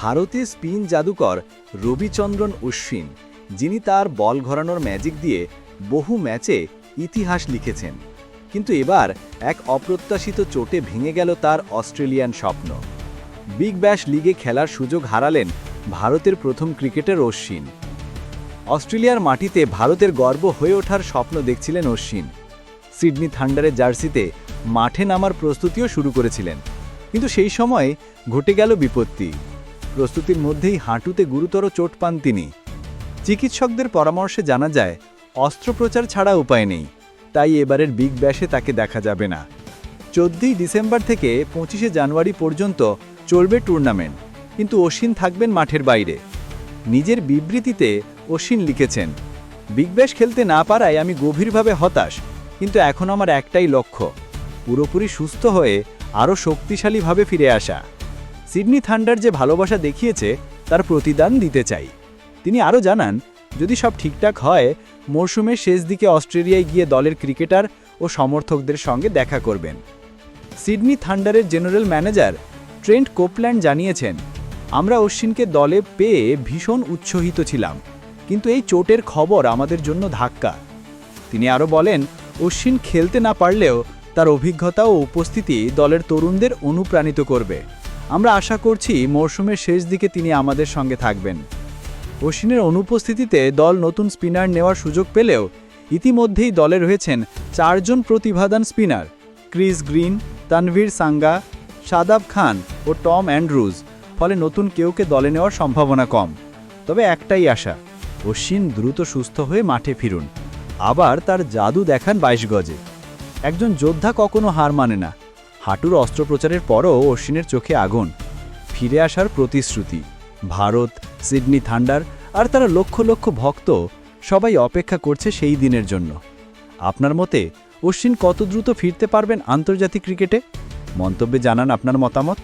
ভারতে স্পিন জাদুকর রবিচন্দ্রন অশ্বিন, যিনি তার বল ঘোরানোর ম্যাজিক দিয়ে বহু ম্যাচে ইতিহাস লিখেছেন। কিন্তু এবার এক অপ্রত্যাশিত চোটে ভেঙে গেল তার অস্ট্রেলিয়ান স্বপ্ন। বিগ ব্যাশ লিগে খেলার সুযোগ হারালেন ভারতের প্রথম ক্রিকেটার অশ্বিন। অস্ট্রেলিয়ার মাটিতে ভারতের গর্ব হয়ে ওঠার স্বপ্ন দেখছিলেন অশ্বিন। সিডনি থান্ডারের জার্সিতে মাঠে নামার প্রস্তুতিও শুরু করেছিলেন। কিন্তু সেই সময় ঘটে গেল বিপত্তি। প্রস্তুতির মধ্যেই হাঁটুতে গুরুতর চোট পান তিনি। চিকিৎসকদের পরামর্শে জানা যায়, অস্ত্রোপচার ছাড়া উপায় নেই, তাই এবারের বিগ ব্যাশে তাকে দেখা যাবে না। চোদ্দই ডিসেম্বর থেকে পঁচিশে জানুয়ারি পর্যন্ত চলবে টুর্নামেন্ট, কিন্তু অশ্বিন থাকবেন মাঠের বাইরে। নিজের বিবৃতিতে অশ্বিন লিখেছেন, বিগ ব্যাশ খেলতে না পারায় আমি গভীরভাবে হতাশ, কিন্তু এখন আমার একটাই লক্ষ্য, পুরোপুরি সুস্থ হয়ে আরও শক্তিশালীভাবে ফিরে আসা। সিডনি থান্ডার যে ভালোবাসা দেখিয়েছে, তার প্রতিদান দিতে চাই। তিনি আরও জানান, যদি সব ঠিকঠাক হয়, মরশুমের শেষ দিকে অস্ট্রেলিয়ায় গিয়ে দলের ক্রিকেটার ও সমর্থকদের সঙ্গে দেখা করবেন। সিডনি থান্ডারের জেনারেল ম্যানেজার ট্রেন্ট কোপল্যান্ড জানিয়েছেন, আমরা অশ্বিনকে দলে পেয়ে ভীষণ উৎসাহিত ছিলাম, কিন্তু এই চোটের খবর আমাদের জন্য ধাক্কা। তিনি আরও বলেন, অশ্বিন খেলতে না পারলেও তার অভিজ্ঞতা ও উপস্থিতি দলের তরুণদের অনুপ্রাণিত করবে। আমরা আশা করছি মরশুমের শেষ দিকে তিনি আমাদের সঙ্গে থাকবেন। অশ্বিনের অনুপস্থিতিতে দল নতুন স্পিনার নেওয়ার সুযোগ পেলেও ইতিমধ্যেই দলে রয়েছেন চারজন প্রতিভাদান spinner, Chris Green, Tanveer Sangha, Shadab Khan ও টম অ্যান্ড্রুজ, ফলে নতুন কেউকে দলে নেওয়ার সম্ভাবনা কম। তবে একটাই আশা, অশ্বিন দ্রুত সুস্থ হয়ে মাঠে ফিরুন। আবার তার জাদু দেখান বাইশ গজে। একজন যোদ্ধা কখনো হার মানে না। হাঁটুর অস্ত্রোপচারের পরও অশ্বিনের চোখে আগুন। ফিরে আসার প্রতিশ্রুতি। ভারত, সিডনি থান্ডার আর তারা লক্ষ লক্ষ ভক্ত সবাই অপেক্ষা করছে সেই দিনের জন্য। আপনার মতে অশ্বিন কত দ্রুত ফিরতে পারবেন আন্তর্জাতিক ক্রিকেটে? মন্তব্যে জানান আপনার মতামত।